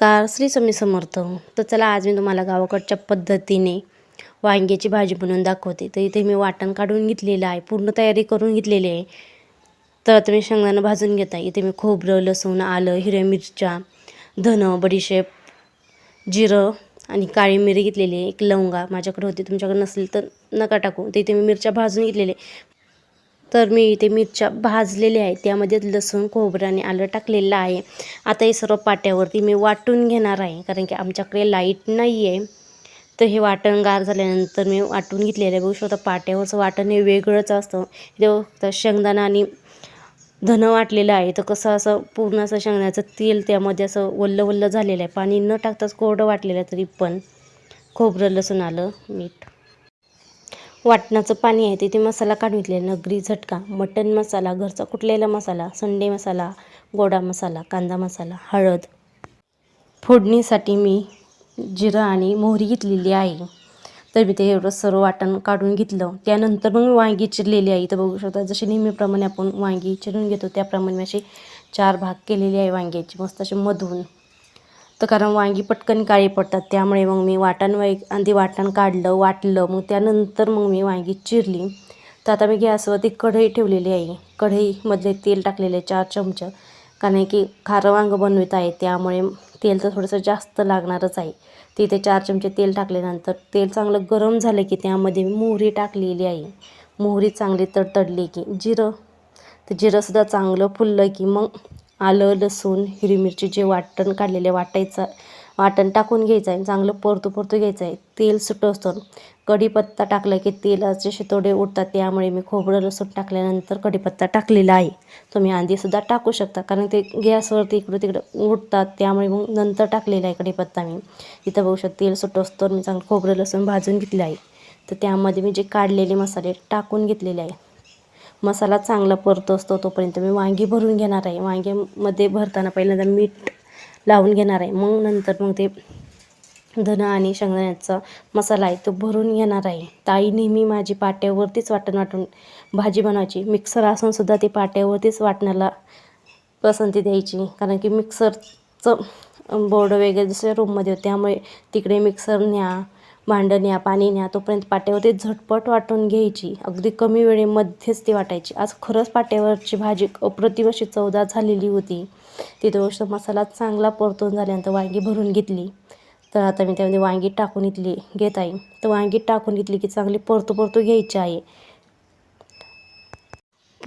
नमस्कार श्री स्वामी समर्थ. तर चला आज मी तुम्हाला गावाकडच्या पद्धतीने वांग्याची भाजी बनवून दाखवते. तर इथे मी वाटण काढून घेतलेलं आहे पूर्ण तयारी करून घेतलेली आहे. तर आता मी भाजून घेत आहे इथे मी खोबरं लसूण आलं हिरव्या मिरच्या धनं बडीशेप जिरं आणि काळी मिरी घेतलेली आहे. एक लवंगा माझ्याकडे होती तुमच्याकडे नसेल तर नका टाकू. तर इथे मी मिरच्या भाजून घेतलेले तर मी इथे मिरच्या भाजलेल्या आहेत. त्यामध्ये लसूण खोबरं आणि आलं टाकलेलं आहे. आता हे सर्व पाट्यावरती मी वाटून घेणार आहे. कारण की आमच्याकडे लाइट नाही आहे तर हे वाटण गार झाल्यानंतर मी वाटून घेतलेलं आहे. बघू शकता पाट्यावरचं वाटण हे वेगळंच असतं. इथे शेंगदाणा आणि धनं वाटलेलं आहे. तर कसं असं पूर्ण असं शेंगदाण्याचं तेल त्यामध्ये असं वल्ल वल्ल झालेलं आहे. पाणी न टाकताच कोरडं वाटलेलं आहे तरी पण. खोबरं लसूण आलं मीठ. वाटणाचं पाणी आहे तिथे मसाला काढून घेतलेला नगरी झटका. मटन मसाला घरचा कुठलेला मसाला संडे मसाला गोडा मसाला कांदा मसाला हळद. फोडणीसाठी मी जिरं आणि मोहरी घेतलेली आहे. तर मी ते एवढं सर्व वाटण काढून घेतलं. त्यानंतर मग मी वांगी चिरलेली आहे. इथं बघू शकता जशी नेहमीप्रमाणे आपण वांगी चिरून घेतो त्याप्रमाणे मी असे चार भाग केलेले आहे वांग्याची. मस्त असे मधून तर कारण वांगी पटकन काळी पडतात त्यामुळे मग मी वाटण वाई आधी वाटण काढलं वाटलं मग त्यानंतर मग मी वांगी चिरली. तर आता मी गॅसवरती कढई ठेवलेली आहे. कढईमधले तेल टाकलेले चार चमचं. कारण की खारं वांगं बनवित आहे त्यामुळे तेल तर थोडंसं जास्त लागणारच आहे. तिथे चार चमचे तेल टाकल्यानंतर तेल चांगलं गरम झालं की त्यामध्ये मी मोहरी टाकलेली आहे. मोहरी चांगली तडतडली की जिरं. तर जिरंसुद्धा चांगलं फुललं की मग आलं लसूण हिरवी मिरची जे वाटण काढलेले वाटायचं वाटण टाकून घ्यायचं आहे चांगलं परतू परतू घ्यायचं आहे. तेल सुटं असतं कढीपत्ता टाकला की तेलाचे शितोडे उठतात त्यामुळे मी खोबरं लसूण टाकल्यानंतर कढीपत्ता टाकलेला आहे. तुम्ही आधीसुद्धा टाकू शकता कारण ते गॅसवरती इकडं तिकडं उठतात त्यामुळे मग नंतर टाकलेला आहे कढीपत्ता मी. इथं बघू शकता तेल सुटं असतं मी चांगलं खोबरं लसूण भाजून घेतलं आहे. तर त्यामध्ये मी जे काढलेले मसाले टाकून घेतलेले आहे. मसाला चांगला परतो असतो तोपर्यंत मी वांगी भरून घेणार आहे. वांग्यामध्ये भरताना पहिल्यांदा मीठ लावून घेणार आहे. मग नंतर मग ते धनं आणि शेंगदाण्याचा मसाला आहे तो भरून घेणार आहे. ताई नेहमी माझी पाट्यावरतीच वाटण वाटून भाजी बनवायची. मिक्सर असूनसुद्धा ती पाट्यावरतीच वाटण्याला पसंती द्यायची. कारण की मिक्सरचं बोर्ड वगैरे दुसऱ्या रूममध्ये होते. त्यामुळे तिकडे मिक्सर न्या. भांडण्या पाणी न्या तोपर्यंत पाट्यावरती झटपट वाटून घ्यायची. अगदी कमी वेळेमध्येच ती वाटायची. आज खरंच पाट्यावरची भाजी अप्रतिम अशी चवदार झालेली होती. तिथे गोष्ट मसाला चांगला परतून झाल्यानंतर वांगी भरून घेतली. तर आता मी त्यामध्ये वांगी टाकून घेतली घेत आहे. तर वांगी टाकून घेतली की चांगली परतू परतू घ्यायची आहे.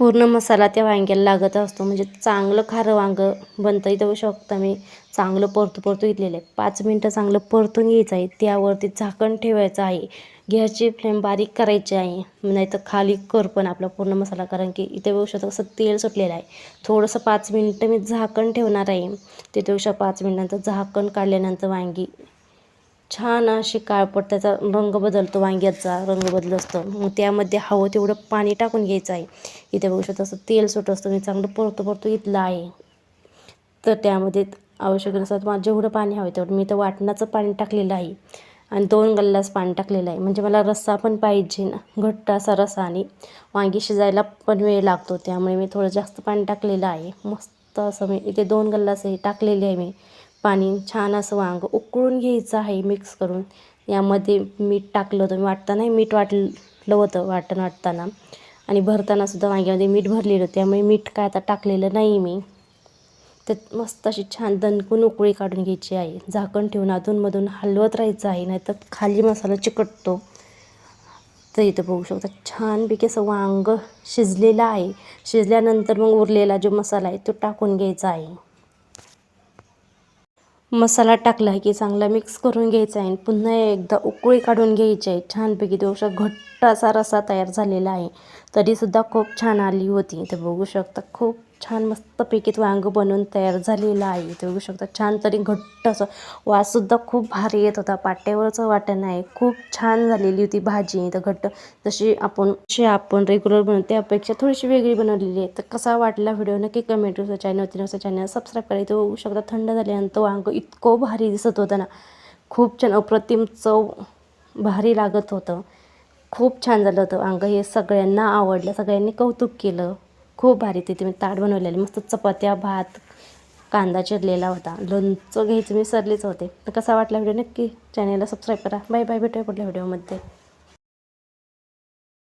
पूर्ण मसाला त्या वांग्याला लागत असतो. म्हणजे चांगलं खारं वांगं बनतं. इथं बघू शकता मी. चांगलं परतू परतू घेतलेलं आहे. पाच मिनटं चांगलं परतून घ्यायचं आहे. त्यावरती झाकण ठेवायचं आहे. गॅसची फ्लेम बारीक करायची आहे. नाही तर खाली कर पण आपला पूर्ण मसाला. कारण की इथे बघू शकता कसं तेल सुटलेलं आहे. थोडंसं पाच मिनटं मी झाकण ठेवणार आहे. तिथे बघू शकता पाच मिनटानंतर झाकण काढल्यानंतर वांगी छान अशी काळपट त्याचा रंग बदलतो वांग्याचा रंग बदल असतो मग त्यामध्ये हवं तेवढं पाणी टाकून घ्यायचं आहे. इथे बघू शकता असं तेल सुट असतं. मी चांगलं परतो परतो घेतलं आहे. तर त्यामध्ये आवश्यकतेनुसार तुम्हाला जेवढं पाणी हवं तेवढं. मी तर वाटणाचं पाणी टाकलेलं आहे. आणि दोन गल्लास पाणी टाकलेलं आहे. म्हणजे मला रस्सा पण पाहिजे ना. घट्ट असा रस्सा आणि वांगी शिजायला पण वेळ लागतो. त्यामुळे मी थोडं जास्त पाणी टाकलेलं आहे. मस्त असं मी इथे दोन गल्लास हे टाकलेले आहे मी. पाणी छान असं वांग उकळून घ्यायचं आहे मिक्स करून. यामध्ये मीठ टाकलं होतं. मी वाटताना मीठ वाटलं होतं वाटण वाटताना. आणि भरतानासुद्धा वांग्यामध्ये मीठ भरलेलं होतं. त्यामुळे मीठ काय आता टाकलेलं नाही मी. त्यात मस्त अशी छान दणकून उकळी काढून घ्यायची आहे. झाकण ठेवून अधूनमधून हलवत राहायचं आहे. नाहीतर खाली मसाला चिकटतो. तर इथं बघू शकता छानपैकी असं वांग शिजलेलं आहे. शिजल्यानंतर मग उरलेला जो मसाला आहे तो टाकून घ्यायचा आहे. मसाला टाकला की चांगला मिक्स करून घ्यायचा आहे पुन्हा एकदा उकळी काढून घ्यायची आहे. छानपैकी तो घट्ट असा रसा तयार झालेला आहे. तरीसुद्धा खूप छान आली होती. ते बघू शकता खूप छान मस्तपैकी वांगं बनवून तयार झालेलं आहे. ते बघू शकता छान तरी घट्ट असं वाससुद्धा खूप भारी येत होता. पाट्यावरचं वाटण आहे खूप छान झालेली होती भाजी. तर घट्ट जशी आपण जशी आपण रेग्युलर बनवतो त्यापेक्षा थोडीशी वेगळी बनवलेली आहे. तर कसा वाटला व्हिडिओ? नक्की कमेंट करू चॅनल नसतं चॅनल सबस्क्राईब करायचं बघू शकता थंड झाल्यानंतर वांगं इतकं भारी दिसत होतं ना. खूप छान अप्रतिम चव भारी लागत होतं. खूप छान झालं होतं वांगं. हे सगळ्यांना आवडलं. सगळ्यांनी कौतुक केलं. खूप भारी तिथे मी ताट बनवलेले. मस्त चपात्या भात कांदा चिरलेला होता. लोणचं घ्यायचं मी सरलेच होते. तर कसा वाटला व्हिडिओ? नक्की चॅनेलला सबस्क्राईब करा. बाय बाय भेटूया पुढल्या व्हिडिओमध्ये